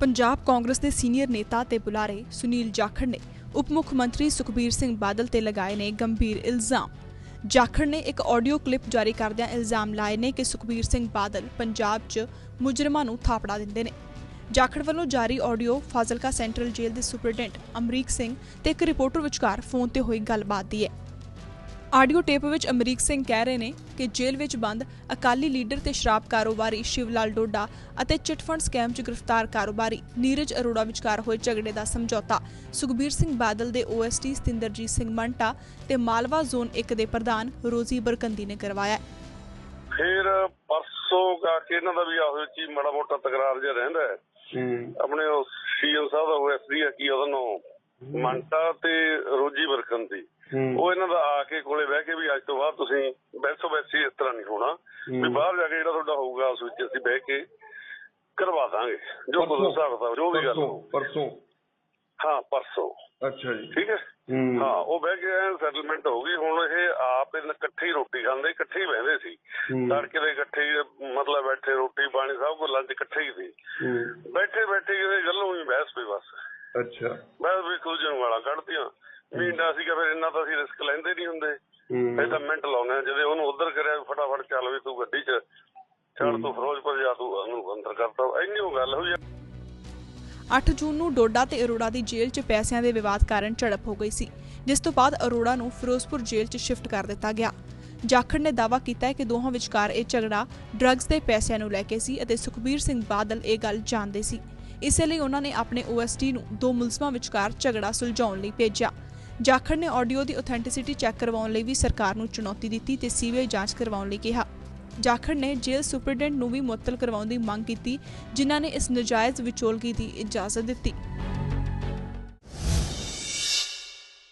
ਪੰਜਾਬ ਕਾਂਗਰਸ ਦੇ ਸੀਨੀਅਰ ਨੇਤਾ ਤੇ ਬੁਲਾਰੇ ਸੁਨੀਲ ਜਾਖੜ ਨੇ ਉਪ ਮੁੱਖ ਮੰਤਰੀ ਸੁਖਬੀਰ ਸਿੰਘ ਬਾਦਲ ਤੇ ਲਗਾਏ ਨੇ ਗੰਭੀਰ ਇਲਜ਼ਾਮ। ਜਾਖੜ ਨੇ ਇੱਕ ਆਡੀਓ ਕਲਿੱਪ ਜਾਰੀ ਕਰਦਿਆਂ ਇਲਜ਼ਾਮ ਲਾਏ ਨੇ ਕਿ ਸੁਖਬੀਰ ਸਿੰਘ ਬਾਦਲ ਪੰਜਾਬ 'ਚ ਮੁਜਰਮਾਂ ਨੂੰ ਥਾਪੜਾ ਦਿੰਦੇ ਨੇ। ਜਾਖੜ ਵੱਲੋਂ ਜਾਰੀ ਆਡੀਓ ਫਾਜ਼ਿਲਕਾ ਸੈਂਟਰਲ ਜੇਲ੍ਹ ਦੇ ਸੁਪਰਡੈਂਟ ਅਮਰੀਕ ਸਿੰਘ ਤੇ ਇੱਕ ਰਿਪੋਰਟਰ ਵਿਚਕਾਰ ਫੋਨ ਤੇ ਹੋਈ ਗੱਲਬਾਤ ਦੀ ਹੈ। ਆਡੀਓ ਟੇਪ ਵਿੱਚ ਅਮਰੀਕ ਸਿੰਘ ਕਹਿ ਰਹੇ ਨੇ ਕਿ ਜੇਲ੍ਹ ਵਿੱਚ ਬੰਦ ਅਕਾਲੀ ਲੀਡਰ ਤੇ ਸ਼ਰਾਬ ਕਾਰੋਬਾਰੀ ਸ਼ਿਵਲਾਲ ਡੋਡਾ ਅਤੇ ਚਿਟ ਫੰਡ ਸਕੈਮ 'ਚ ਗ੍ਰਿਫਤਾਰ ਕਾਰੋਬਾਰੀ ਨੀਰਜ ਅਰੋੜਾ ਵਿਚਕਾਰ ਹੋਏ ਝਗੜੇ ਦਾ ਸਮਝੌਤਾ। ਸੁਖਬੀਰ ਸਿੰਘ ਬਾਦਲ ਦੇ ਓਐਸਟੀ ਸਤਿੰਦਰਜੀਤ ਸਿੰਘ ਮੰਟਾ ਤੇ ਮਾਲਵਾ ਜ਼ੋਨ 1 ਦੇ ਪ੍ਰਧਾਨ ਰੋਜ਼ੀ ਬਰਕੰਦੀ ਨੇ ਕਰਵਾਇਆ। ਫਿਰ ਪਰਸੋਂ ਗਾ ਕੇ ਇਹਨਾਂ ਦਾ ਵੀ ਆਹੋ ਹੀ ਮਾੜਾ ਮੋਟਾ ਤਕਰਾਰ ਜਿਹਾ ਰਹਿੰਦਾ ਹੈ। ਆਪਣੇ ਉਹ ਸੀਐਮ ਸਾਹਿਬ ਦਾ ਓਐਸਡੀ ਆ ਕੀ ਉਹਦਾ ਨਾਮ? ਮੰਟਾ ਤੇ ਰੋਜੀ ਹੂੰ ਉਹ ਇਹਨਾਂ ਦਾ ਆ ਕੇ ਕੋਲੇ ਬਹਿ ਕੇ ਵੀ ਅੱਜ ਤੋਂ ਬਾਅਦ ਤੁਸੀਂ ਬੈਸੋ ਬੈਸੀ ਇਸ ਤਰ੍ਹਾਂ ਨਹੀਂ ਹੋਣਾ। ਵੀ। ਬਾਹਰ ਜਾ ਕੇ ਜਿਹੜਾ ਤੁਹਾਡਾ ਹੋਊਗਾ ਉਸ ਵਿੱਚ ਅਸੀਂ ਬਹਿ ਕੇ ਕਰਵਾ ਦਾਂਗੇ। ਜੋ ਕੁਝ ਹਿਸਾਬ ਦਾ ਜੋ ਵੀ ਗੱਲ ਪਰਸੋਂ ਹਾਂ ਪਰਸੋਂ। ਅੱਛਾ ਜੀ। ਠੀਕ ਹੈ? ਹੂੰ। ਉਹ ਬਹਿ ਕੇ ਸੈਟਲਮੈਂਟ ਹੋ ਗਈ। ਹੁਣ ਇਹ ਆਪ ਇਕੱਠੇ ਹੀ ਰੋਟੀ ਖਾਂਦੇ ਇਕੱਠੇ ਹੀ ਬਹਿੰਦੇ ਸੀ। ਤੜਕੇ ਦੇ ਇਕੱਠੇ ਮਤਲਬ ਬੈਠੇ ਰੋਟੀ ਪਾਣੀ ਸਭ ਕੁਝ ਲੰਚ ਇਕੱਠੇ ਹੀ ਸੀ। ਬੈਠੇ ਬੈਠੇ ਇਹਦੇ ਗੱਲੋਂ ਹੀ ਬਹਿਸ ਪਈ ਬਸ। ਅੱਛਾ। ਬਸ ਵੀ ਕੁਝ ਨੂੰ ਗਾਲਾਂ ਕੱਢਤੀਆਂ। ਮੀਂਡਾ ਸੀਗਾ ਫਿਰ ਇੰਨਾ ਤਾਂ ਅਸੀਂ ਰਿਸਕ ਲੈਂਦੇ ਨਹੀਂ ਹੁੰਦੇ। ਇਹ ਤਾਂ ਮਿੰਟ ਲਾਉਣੇ ਆ। ਜਦੋਂ ਉਹਨੂੰ ਉਧਰ ਕਰਿਆ ਫਟਾਫਟ ਚੱਲ ਵੀ ਤੂੰ ਗੱਡੀ 'ਚ। ਚੜ ਤੂੰ ਫਿਰੋਜ਼ਪੁਰ ਜਾ ਤੂੰ ਉਹਨੂੰ ਅੰਦਰ ਕਰਤਾ ਇੰਨੀ ਉਹ ਗੱਲ ਹੋਈ ਆ। 8 ਜੂਨ ਨੂੰ ਡੋਡਾ ਤੇ ਅਰੋੜਾ ਦੀ ਜੇਲ੍ਹ 'ਚ ਪੈਸਿਆਂ ਦੇ ਵਿਵਾਦ ਕਾਰਨ ਝੜਪ ਹੋ ਗਈ ਸੀ ਜਿਸ ਤੋਂ ਬਾਅਦ ਅਰੋੜਾ ਨੂੰ ਫਿਰੋਜ਼ਪੁਰ ਜੇਲ੍ਹ 'ਚ ਸ਼ਿਫਟ ਕਰ ਦਿੱਤਾ ਗਿਆ। ਜਾਖੜ ਨੇ ਦਾਅਵਾ ਕੀਤਾ ਹੈ ਕਿ ਦੋਹਾਂ ਵਿਚਕਾਰ ਇਹ ਝਗੜਾ ਡਰੱਗਸ ਦੇ ਪੈਸਿਆਂ ਨੂੰ ਲੈ ਕੇ ਸੀ ਅਤੇ ਸੁਖਬੀਰ ਸਿੰਘ ਬਾਦਲ ਇਹ ਗੱਲ ਜਾਣਦੇ ਸੀ। ਇਸੇ ਲਈ ਉਹਨਾਂ ਨੇ ਆਪਣੇ ਓਐਸਟੀ ਨੂੰ ਦੋ ਮੁਲਜ਼ਮਾਂ ਵਿਚਕਾਰ ਝਗੜਾ ਸੁਲਝਾਉਣ ਲਈ ਭੇਜਿਆ। ਜਾਖੜ ਨੇ ਆਡੀਓ ਦੀ ਆਥੈਂਟਿਸਿਟੀ ਚੈੱਕ ਕਰਵਾਉਣ ਲਈ ਵੀ ਸਰਕਾਰ ਨੂੰ ਚੁਣੌਤੀ ਦਿੱਤੀ ਤੇ ਸੀਬੀਆਈ ਜਾਂਚ ਕਰਵਾਉਣ ਲਈ ਕਿਹਾ। ਜਾਖੜ ਨੇ ਜੇਲ੍ਹ ਸੁਪਰਡੈਂਟ ਨੂੰ ਵੀ ਮੁਅੱਤਲ ਕਰਵਾਉਣ ਦੀ ਮੰਗ ਕੀਤੀ, ਜਿਨ੍ਹਾਂ ਨੇ ਇਸ ਨਜਾਇਜ਼ ਵਿਚੋਲਗੀ ਦੀ ਇਜਾਜ਼ਤ ਦਿੱਤੀ।